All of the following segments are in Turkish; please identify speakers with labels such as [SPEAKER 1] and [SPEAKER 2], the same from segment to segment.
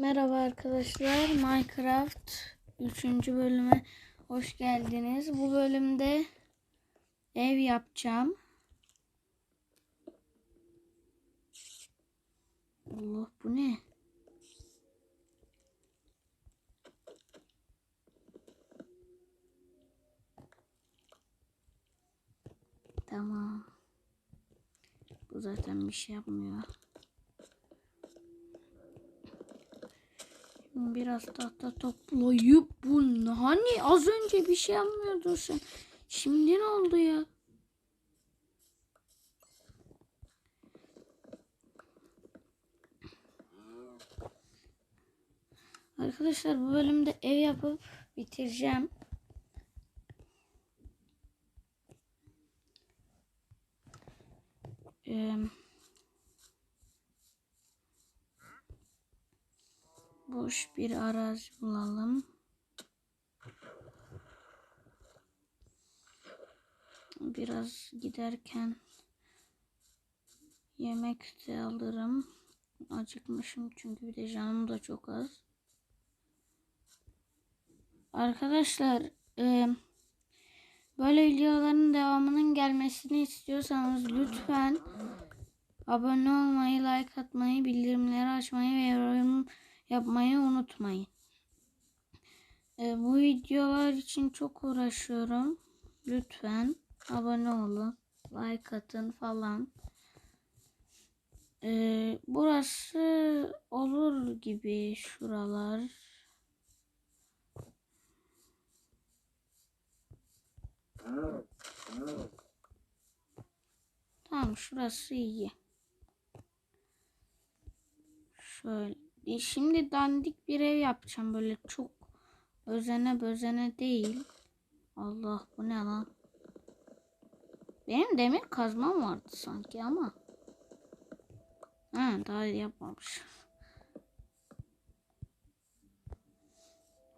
[SPEAKER 1] Merhaba arkadaşlar. Minecraft 3. bölüme hoş geldiniz. Bu bölümde ev yapacağım. Allah bu ne? Tamam. Bu zaten bir şey yapmıyor. Biraz tahta toplayıp bu hani az önce bir şey yapmıyordun sen. Şimdi ne oldu ya? Arkadaşlar bu bölümde ev yapıp bitireceğim. Eee boş bir arazi bulalım. Biraz giderken yemek de alırım. Acıkmışım çünkü bir de canım da çok az. Arkadaşlar e, böyle videoların devamının gelmesini istiyorsanız lütfen abone olmayı, like atmayı, bildirimleri açmayı ve yorum yapmayı unutmayın. E, bu videolar için çok uğraşıyorum. Lütfen abone olun, like atın falan. E, burası olur gibi şuralar. Tamam şurası iyi. Şöyle. E şimdi dandik bir ev yapacağım böyle çok özene bözene değil. Allah bu ne lan? Benim demir kazmam vardı sanki ama. Ha daha yapmamış.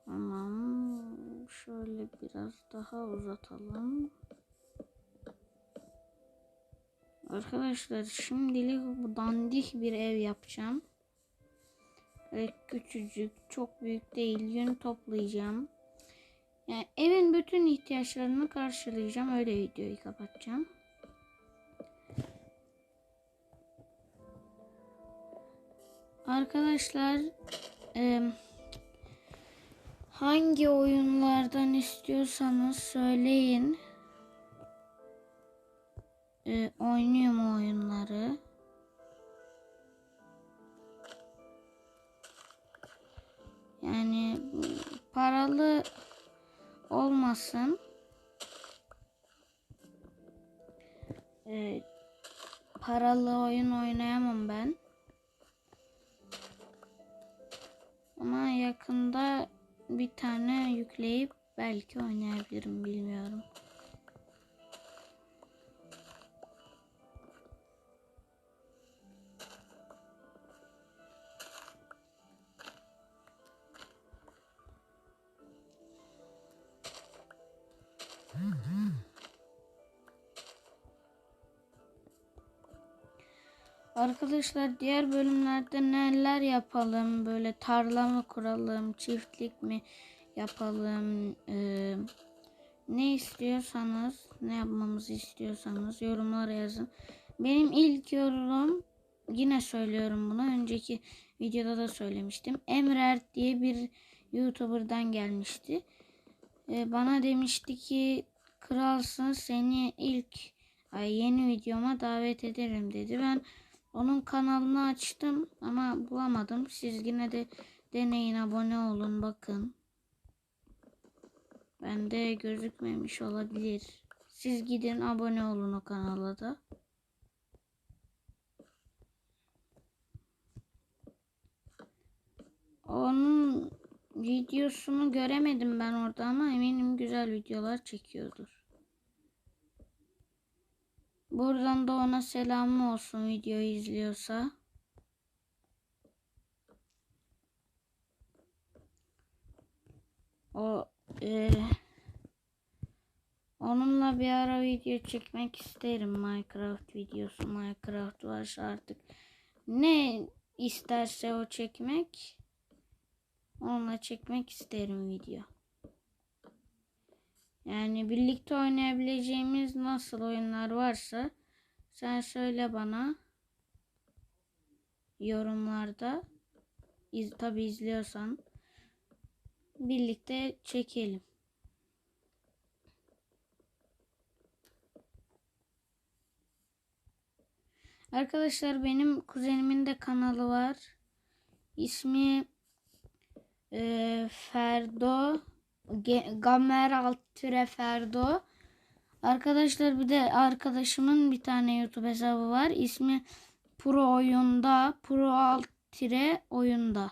[SPEAKER 1] Tamam. Şöyle biraz daha uzatalım. Arkadaşlar şimdilik bu dandik bir ev yapacağım. Böyle küçücük, çok büyük değil. Yün toplayacağım. Yani evin bütün ihtiyaçlarını karşılayacağım. Öyle videoyu kapatacağım. Arkadaşlar e, hangi oyunlardan istiyorsanız söyleyin. E, oynuyorum oyunları. Yani paralı olmasın. Ee, paralı oyun oynayamam ben. Ama yakında bir tane yükleyip belki oynayabilirim bilmiyorum. Arkadaşlar diğer bölümlerde neler yapalım? Böyle tarla mı kuralım? Çiftlik mi yapalım? Ee, ne istiyorsanız, ne yapmamızı istiyorsanız yorumlara yazın. Benim ilk yorum yine söylüyorum bunu. Önceki videoda da söylemiştim. Emrer diye bir YouTuber'dan gelmişti. Ee, bana demişti ki kralsın seni ilk ay yeni videoma davet ederim dedi. Ben onun kanalını açtım ama bulamadım. Siz yine de deneyin abone olun bakın. Bende gözükmemiş olabilir. Siz gidin abone olun o kanala da. Onun videosunu göremedim ben orada ama eminim güzel videolar çekiyordur. Buradan da ona selamı olsun videoyu izliyorsa. O e, onunla bir ara video çekmek isterim Minecraft videosu. Minecraft varsa artık ne isterse o çekmek. onunla çekmek isterim video. Yani birlikte oynayabileceğimiz nasıl oyunlar varsa sen söyle bana yorumlarda. İz, tabi izliyorsan birlikte çekelim. Arkadaşlar benim kuzenimin de kanalı var. İsmi e, Ferdo Gamer alt türe Ferdo. Arkadaşlar bir de arkadaşımın bir tane YouTube hesabı var. İsmi Pro Oyunda Pro alt tire oyunda.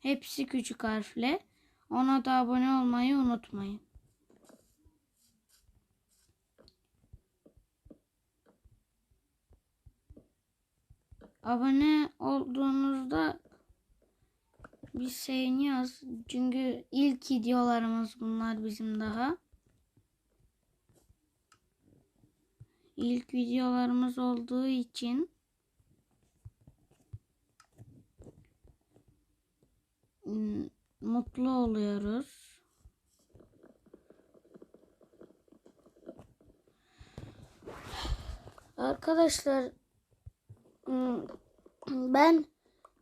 [SPEAKER 1] Hepsi küçük harfle. Ona da abone olmayı unutmayın. Abone olduğunuzda bir seviniyoruz. Çünkü ilk videolarımız bunlar bizim daha. İlk videolarımız olduğu için mutlu oluyoruz. Arkadaşlar ben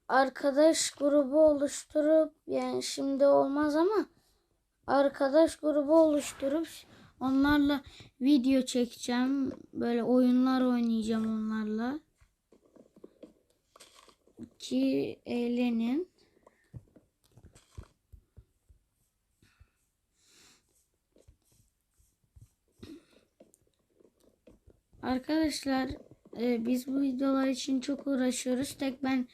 [SPEAKER 1] arkadaş grubu oluşturup yani şimdi olmaz ama arkadaş grubu oluşturup onlarla video çekeceğim. Böyle oyunlar oynayacağım onlarla. Ki eğlenin. Arkadaşlar e, biz bu videolar için çok uğraşıyoruz. Tek ben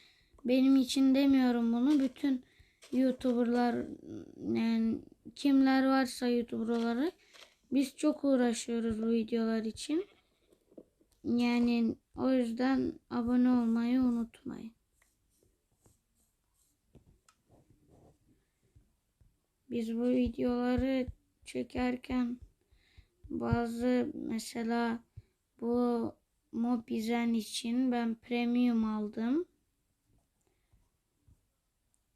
[SPEAKER 1] benim için demiyorum bunu. Bütün YouTuber'lar yani kimler varsa YouTuber olarak biz çok uğraşıyoruz bu videolar için. Yani o yüzden abone olmayı unutmayın. Biz bu videoları çekerken bazı mesela bu Mobizen için ben premium aldım.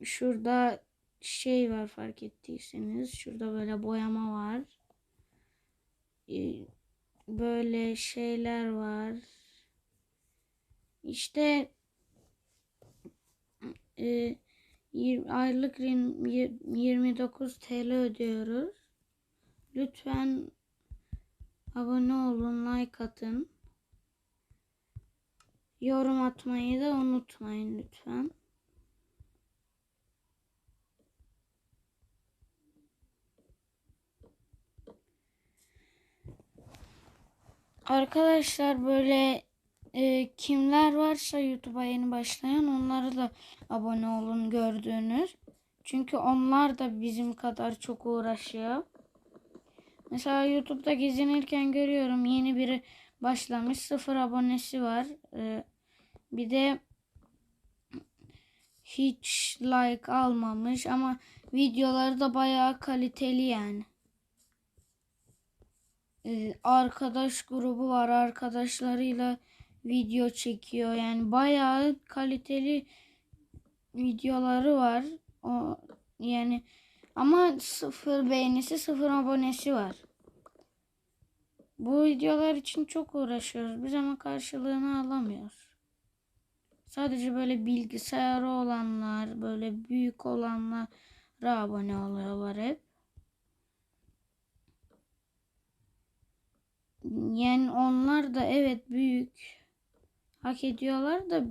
[SPEAKER 1] Şurada şey var fark ettiyseniz. Şurada böyle boyama var. Ee, Böyle şeyler var. İşte e, yir- aylık rin- yir- 29 TL ödüyoruz. Lütfen abone olun, like atın. Yorum atmayı da unutmayın lütfen. Arkadaşlar böyle e, kimler varsa YouTube'a yeni başlayan onları da abone olun gördüğünüz. Çünkü onlar da bizim kadar çok uğraşıyor. Mesela YouTube'da gezinirken görüyorum yeni biri başlamış. Sıfır abonesi var. E, bir de hiç like almamış ama videoları da bayağı kaliteli yani. Ee, arkadaş grubu var. Arkadaşlarıyla video çekiyor. Yani bayağı kaliteli videoları var. O yani ama sıfır beğenisi, sıfır abonesi var. Bu videolar için çok uğraşıyoruz biz ama karşılığını alamıyoruz. Sadece böyle bilgisayarı olanlar, böyle büyük olanlara abone oluyorlar hep. Yani onlar da evet büyük hak ediyorlar da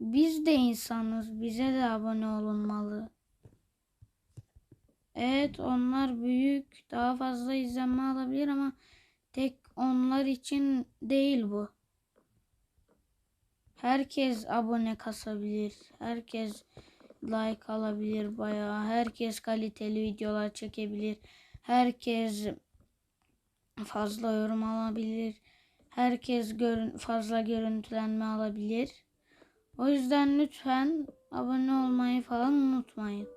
[SPEAKER 1] biz de insanız. Bize de abone olunmalı. Evet onlar büyük. Daha fazla izlenme alabilir ama tek onlar için değil bu. Herkes abone kasabilir. Herkes like alabilir bayağı. Herkes kaliteli videolar çekebilir. Herkes fazla yorum alabilir. Herkes görün fazla görüntülenme alabilir. O yüzden lütfen abone olmayı falan unutmayın.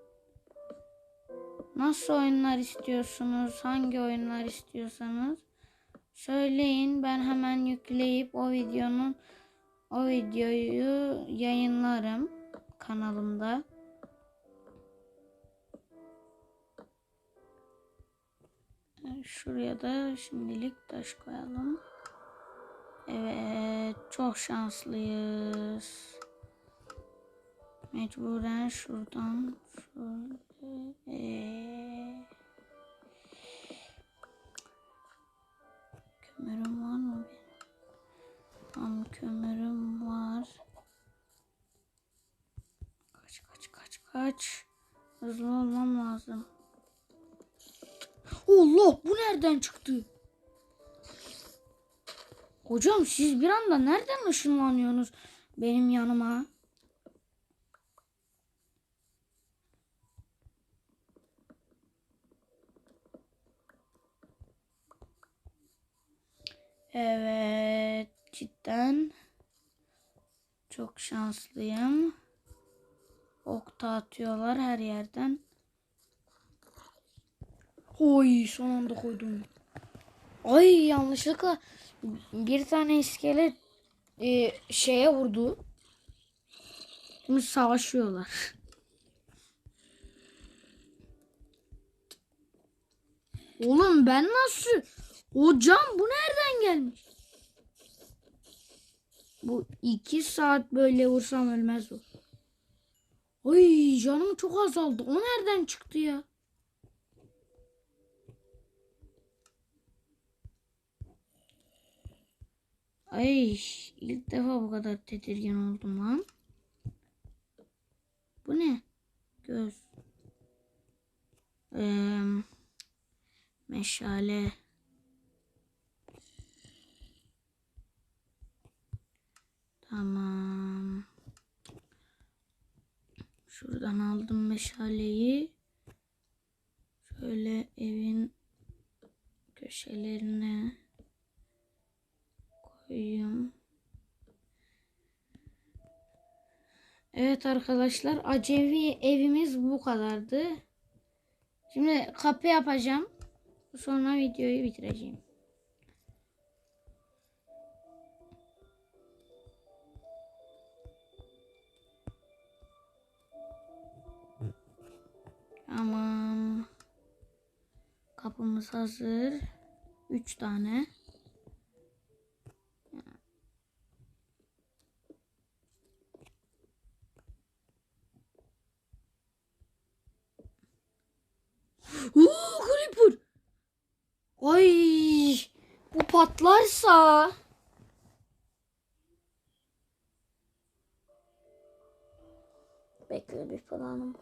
[SPEAKER 1] Nasıl oyunlar istiyorsunuz? Hangi oyunlar istiyorsanız söyleyin. Ben hemen yükleyip o videonun o videoyu yayınlarım kanalımda. Şuraya da şimdilik taş koyalım. Evet çok şanslıyız. Mecburen şuradan şöyle. Ee, kömürüm var mı benim? Tam kömürüm var. Kaç kaç kaç kaç. Hızlı olmam lazım. Allah bu nereden çıktı? Hocam siz bir anda nereden ışınlanıyorsunuz benim yanıma? Evet, cidden çok şanslıyım. Okta atıyorlar her yerden. Oy son anda koydum. Ay yanlışlıkla bir tane iskelet e, şeye vurdu. Şimdi savaşıyorlar. Oğlum ben nasıl? Hocam bu nereden gelmiş? Bu iki saat böyle vursam ölmez o. Ay canım çok azaldı. O nereden çıktı ya? Ay ilk defa bu kadar tedirgin oldum lan. Bu ne? Göz. Ee, meşale. Tamam. Şuradan aldım meşaleyi. Şöyle evin köşelerine koyayım. Evet arkadaşlar acemi evimiz bu kadardı. Şimdi kapı yapacağım. Sonra videoyu bitireceğim. Tamam. Kapımız hazır. Üç tane. Uuu Creeper. Ay bu patlarsa. Bekle bir planım var.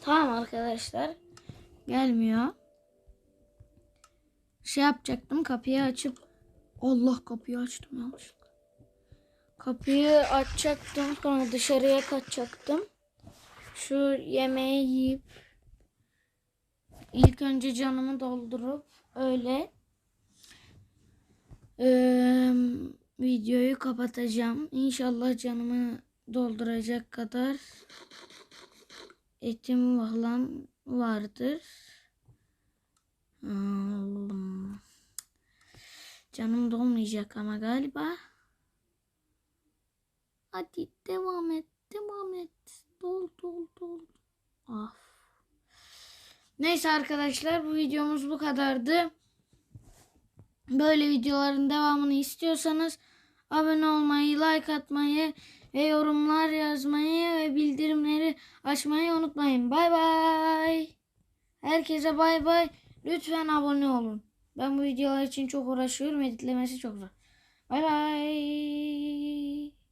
[SPEAKER 1] Tamam arkadaşlar. Gelmiyor. Şey yapacaktım kapıyı açıp Allah kapıyı açtım yanlışlıkla. Kapıyı açacaktım sonra dışarıya kaçacaktım. Şu yemeği yiyip ilk önce canımı doldurup öyle eee, videoyu kapatacağım. İnşallah canımı dolduracak kadar etim falan vardır. Hmm. Canım dolmayacak ama galiba. Hadi devam et, devam et. Dol, dol, dol. Ah. Neyse arkadaşlar bu videomuz bu kadardı. Böyle videoların devamını istiyorsanız abone olmayı, like atmayı ve yorumlar yazmayı ve bildirimleri açmayı unutmayın. Bay bay. Herkese bay bay. Lütfen abone olun. Ben bu videolar için çok uğraşıyorum. Editlemesi çok zor. Bay bay.